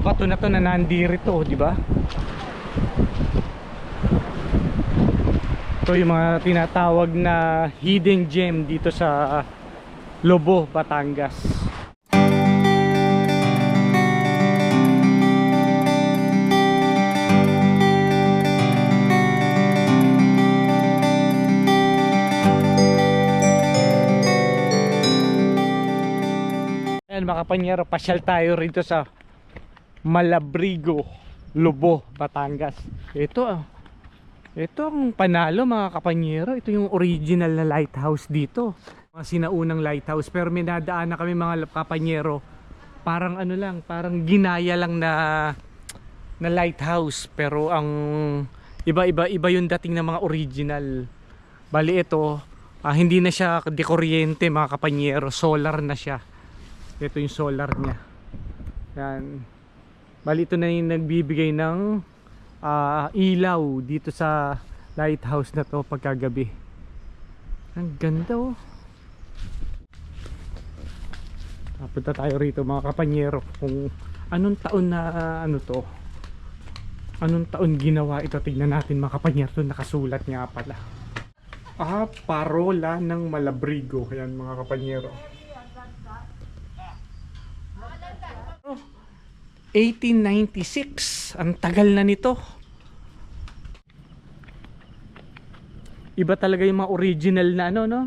bato na to na nandirito, di ba? Ito yung mga tinatawag na hidden gem dito sa Lobo, Batangas. Ayan mga kapanyero, pasyal tayo rito sa Malabrigo, Lobo, Batangas. Ito ah. Ito ang panalo mga kapanyero. Ito yung original na lighthouse dito. Mga sinaunang lighthouse. Pero may nadaan na kami mga kapanyero. Parang ano lang, parang ginaya lang na na lighthouse. Pero ang iba-iba iba yung dating ng mga original. Bali ito, ah, hindi na siya dekuryente mga kapanyero. Solar na siya. Ito yung solar niya. Yan. Bali ito na yung nagbibigay ng ah, ilaw dito sa lighthouse na to pagkagabi. Ang ganda oh. Punta tayo rito mga kapanyero kung anong taon na ano to. Anong taon ginawa ito? Tignan natin mga kapanyero. Ito nakasulat nga pala. Ah, parola ng Malabrigo. Ayan mga kapanyero. 1896 ang tagal na nito. Iba talaga yung mga original na ano no?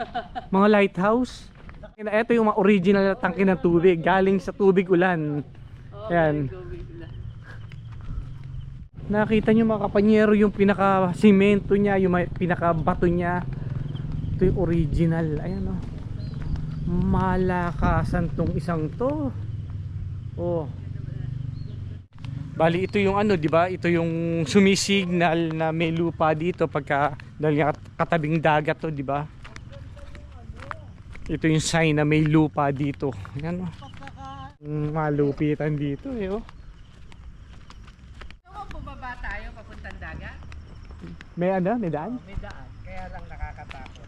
Mga lighthouse. Ito yung mga original na tangke ng tubig. Galing sa tubig ulan. Yan nakita nyo mga kapanyero yung pinaka simento niya yung may- pinaka bato niya. Ito yung original. Ayan o malakasan tong isang to. Oh Bali ito yung ano, 'di ba? Ito yung sumisignal na may lupa dito pagka dahil katabing dagat 'to, 'di ba? Ito yung sign na may lupa dito. Yan oh. Malupitan dito eh oh. Bumaba tayo papuntang dagat, May ano, may daan? may daan. Kaya lang nakakatakot.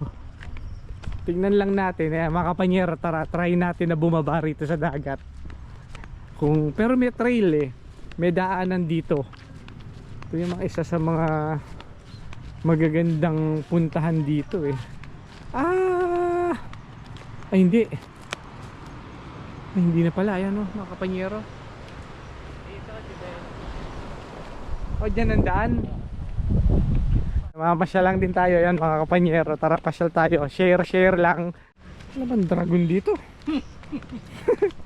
Tingnan lang natin eh, mga tara, try natin na bumaba rito sa dagat. Kung, pero may trail eh. May daanan dito. Ito yung mga isa sa mga magagandang puntahan dito eh. Ah! Ay hindi. Ay hindi na pala. Ayan oh, mga kapanyero. O dyan ang daan. Mamasyal lang din tayo yan mga kapanyero. Tara pasyal tayo. Share share lang. Ano bang dragon dito?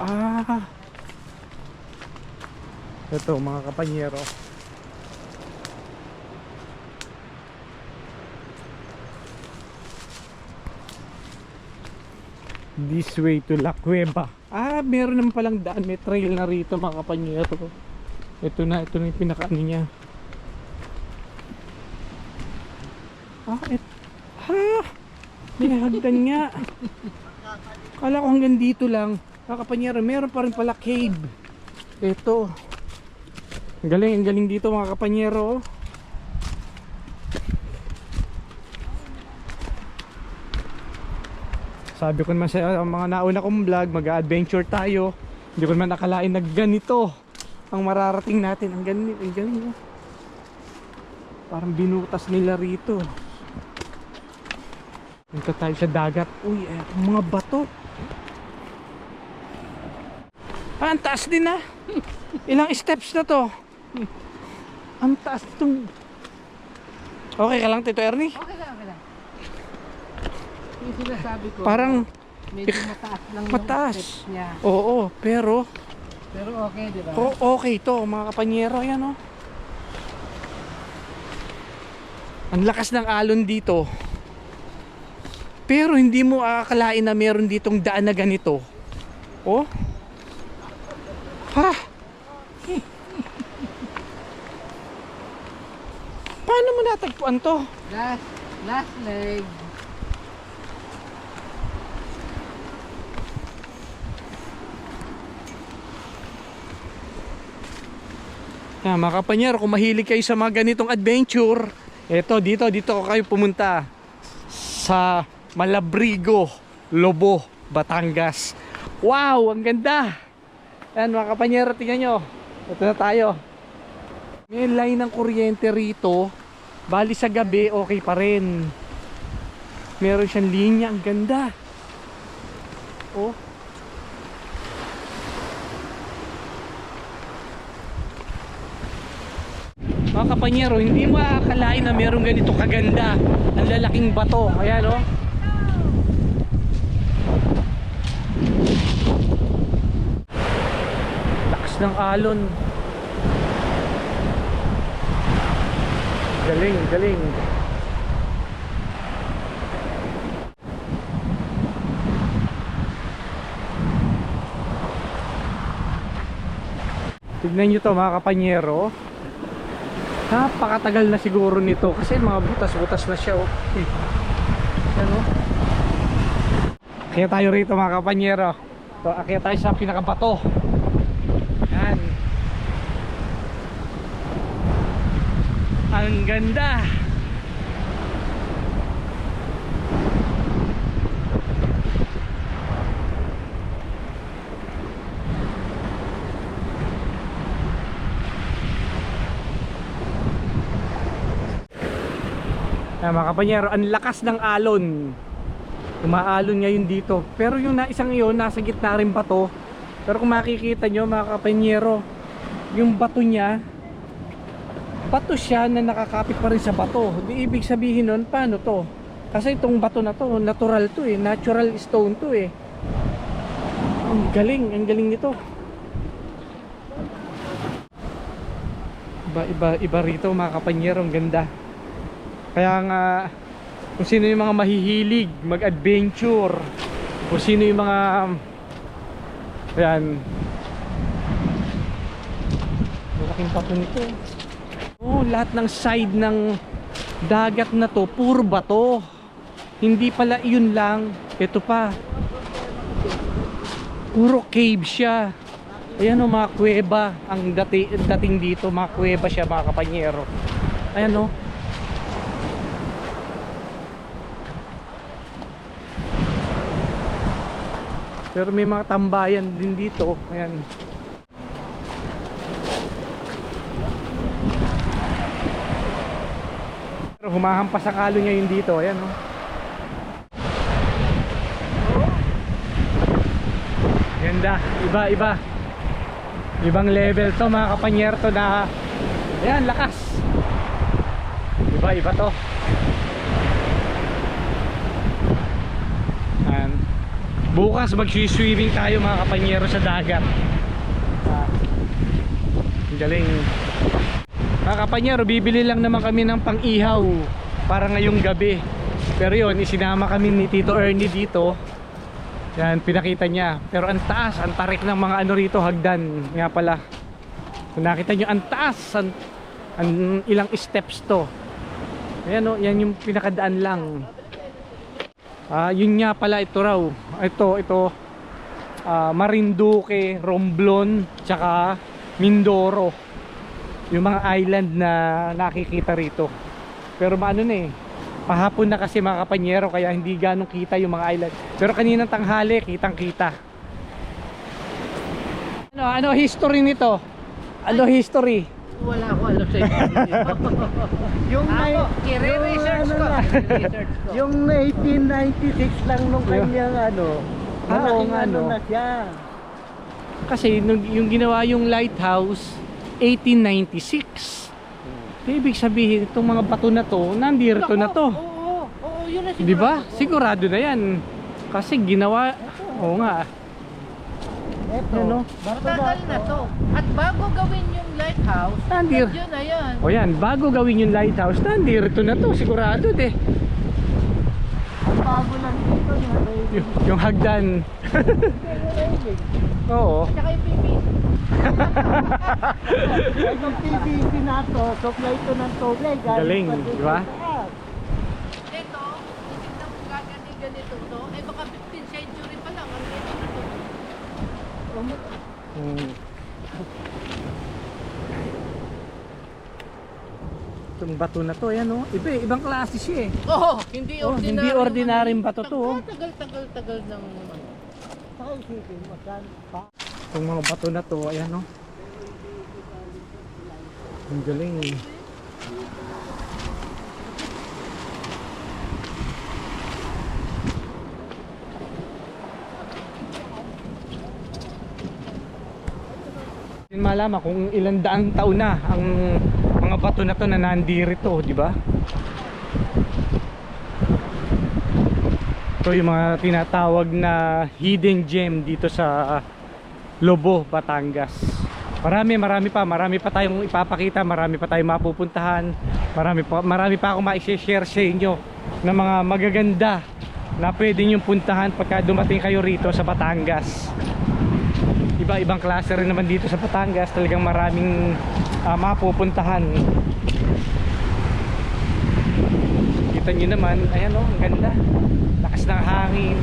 ah. Ito mga kapanyero. This way to La Cueva. Ah, meron naman palang daan. May trail na rito mga kapanyero. Ito na, ito na yung pinaka ano niya. Ah, et, ha? May hagdan nga. Kala ko hanggang dito lang. Mga kapanyero, meron pa rin pala cave. Ito. Ang galing, ang galing dito mga kapanyero. oh. Sabi ko naman sa mga nauna kong vlog, mag-adventure tayo. Hindi ko naman nakalain na ganito ang mararating natin. Ang galing, ang galing. oh. Parang binutas nila rito. Punta tayo sa dagat. Uy, eh, mga bato. Ang taas din ah. Ilang steps na to. Ang taas itong... Okay ka lang, Tito Ernie? Okay lang, okay lang. Yung sinasabi ko, Parang medyo mataas lang mataas. yung steps niya. Oo, pero Pero okay, di ba? o- okay to mga kapanyero yan oh. Ang lakas ng alon dito. Pero hindi mo akalain na meron ditong daan na ganito. Oh. Ha? Paano mo natagpuan to? Last, last leg. Ah, mga kapanyero, kung mahilig kayo sa mga ganitong adventure, eto dito, dito ko kayo pumunta sa Malabrigo, Lobo, Batangas. Wow, ang ganda! Ayan mga kapanyero, tingnan nyo. Ito na tayo. May line ng kuryente rito. Bali sa gabi, okay pa rin. Meron siyang linya, ang ganda. Oh. Mga kapanyero, hindi mo aakalain na meron ganito kaganda. Ang lalaking bato. Ayan oh. Lakas ng alon. Galing, galing. Tignan nyo to mga kapanyero. Napakatagal na siguro nito kasi mga butas-butas na siya. Oh. Eh. Kaya tayo rito mga kapanyero. So, kaya tayo sa pinakabato. Yan. Ang ganda. Ah, mga kapanyero, ang lakas ng alon. Umaalon ngayon dito. Pero yung na isang iyon, nasa gitna rin bato. Pero kung makikita nyo mga kapanyero, yung bato niya, bato siya na nakakapit pa rin sa bato. Di ibig sabihin nun, paano to? Kasi itong bato na to, natural to eh. Natural stone to eh. Ang galing, ang galing nito. Iba, iba, iba rito mga kapanyero, ang ganda. Kaya nga kung sino yung mga mahihilig mag-adventure, kung sino yung mga ayan malaking pato nito. Oh, lahat ng side ng dagat na to puro bato. Hindi pala yun lang. Ito pa. Puro cave siya. Ayan o mga kuweba ang dati, dating dito mga kuweba siya mga kapanyero. Ayan o. Pero may mga tambayan din dito. Ayan. Humahampas ang alo niya dito. Ayan oh. Ganda. Iba, iba. Ibang level to mga kapanyerto na Ayan, lakas. Iba, iba to. Ayan. Bukas mag-swimming tayo mga kapanyero sa dagat. Ah. Ang galing. Mga kapanyero, bibili lang naman kami ng pang-ihaw para ngayong gabi. Pero yun, isinama kami ni Tito Ernie dito. Yan, pinakita niya. Pero ang taas, ang tarik ng mga ano rito, hagdan. Nga pala. Kung nakita nyo, ang taas. Ang, ang ilang steps to. Ayan o, yan yung pinakadaan lang. Ah, yun nga pala ito raw. Ito, ito. ah, Marinduque, Romblon, tsaka Mindoro. Yung mga island na nakikita rito. Pero maano na eh. Pahapon na kasi mga kapanyero kaya hindi ganong kita yung mga island. Pero kaninang tanghali, kitang kita. Ano, ano history nito? Ano history? Wala ko alam sa. Yung Ako, nai- i-research ko. ano na, ko. Yung 1896 lang nung kanyang ano. Ah, Malaking ano no. na siya. Kasi nung, yung ginawa yung lighthouse 1896. Ibig sabihin itong mga bato na to, nandito na to. Oo, oo, oo, yun na siguro. Di ba? Sigurado na yan. Kasi ginawa, oo nga. Eto. Ano? Bato Matagal na to. At bago gawin yung lighthouse, Nandir. yun na yan. O yan, bago gawin yung lighthouse, nandito na to. Sigurado de. Ang bago lang dito. Yung, yung hagdan. Oo. At saka yung PVC. Itong PVC na to, supply to ng tubig. Galing, di ba? sa. Ito, tignan mo gagani ganito to. Eh baka 15th century pa lang. Ang ito na to. Hmm. Itong bato na to, ayan oh. Iba, ibang klase siya eh. Oo, hindi Oh, ordinary. hindi ordinaryong bato to, oh. Tagal, tagal, tagal ng ano. Mo, saan pa? Itong mga bato na to, ayan oh. Ang galing eh. Hindi malaman kung ilang daang taon na ang mga bato na to na nandirito, di ba? Ito yung mga tinatawag na hidden gem dito sa Lobo, Batangas. Marami, marami pa, marami pa tayong ipapakita, marami pa tayong mapupuntahan, marami pa, marami pa akong ma-share sa inyo ng mga magaganda na pwede nyo puntahan pagka dumating kayo rito sa Batangas. Iba-ibang klase rin naman dito sa Batangas, talagang maraming ah, mapupuntahan. Kita nyo naman, ayan o, ang ganda. Lakas ng hangin.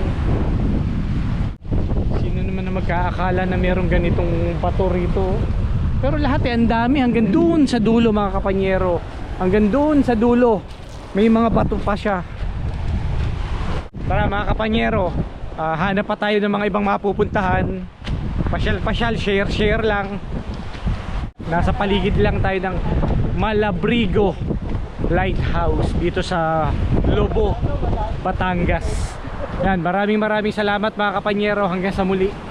Na magkaakala na merong ganitong bato rito? Pero lahat eh, ang dami hanggang doon sa dulo mga kapanyero. Hanggang doon sa dulo. May mga bato pa siya. Tara mga kapanyero, ah, hanap pa tayo ng mga ibang mapupuntahan. Pasyal-pasyal, share-share lang. Nasa paligid lang tayo ng Malabrigo Lighthouse dito sa Lobo, Batangas. Yan, maraming maraming salamat mga kapanyero hanggang sa muli.